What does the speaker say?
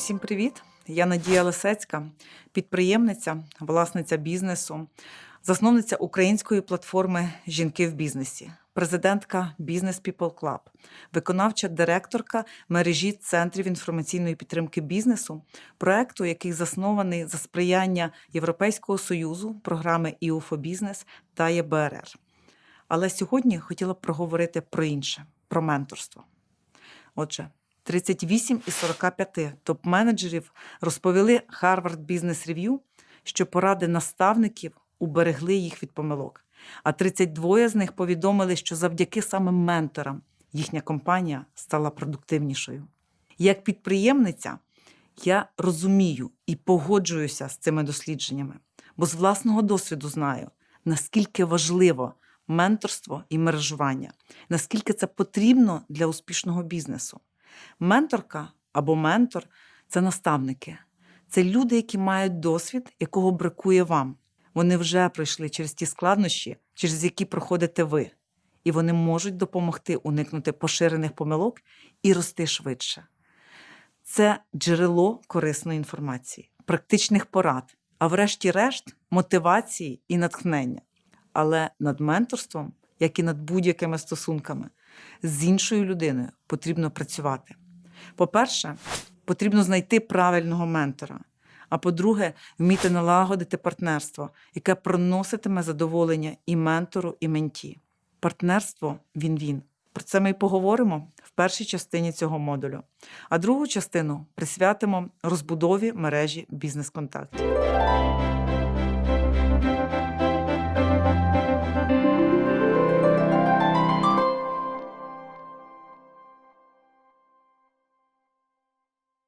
Всім привіт! Я Надія Лисецька, підприємниця, власниця бізнесу, засновниця української платформи Жінки в бізнесі, президентка Business People Club, виконавча директорка мережі центрів інформаційної підтримки бізнесу, проекту, який заснований за сприяння Європейського союзу, програми for Business та ЄБРР. Але сьогодні хотіла б проговорити про інше, про менторство. Отже, 38 із 45 топ-менеджерів розповіли Harvard Business Review, що поради наставників уберегли їх від помилок. А 32 з них повідомили, що завдяки саме менторам їхня компанія стала продуктивнішою. Як підприємниця, я розумію і погоджуюся з цими дослідженнями, бо з власного досвіду знаю, наскільки важливо менторство і мережування, наскільки це потрібно для успішного бізнесу. Менторка або ментор це наставники, це люди, які мають досвід, якого бракує вам. Вони вже пройшли через ті складнощі, через які проходите ви, і вони можуть допомогти уникнути поширених помилок і рости швидше. Це джерело корисної інформації, практичних порад, а врешті-решт мотивації і натхнення. Але над менторством, як і над будь-якими стосунками, з іншою людиною потрібно працювати. По-перше, потрібно знайти правильного ментора. А по-друге, вміти налагодити партнерство, яке проноситиме задоволення і ментору, і менті. Партнерство він-він. Про це ми й поговоримо в першій частині цього модулю. А другу частину присвятимо розбудові мережі бізнес-контактів.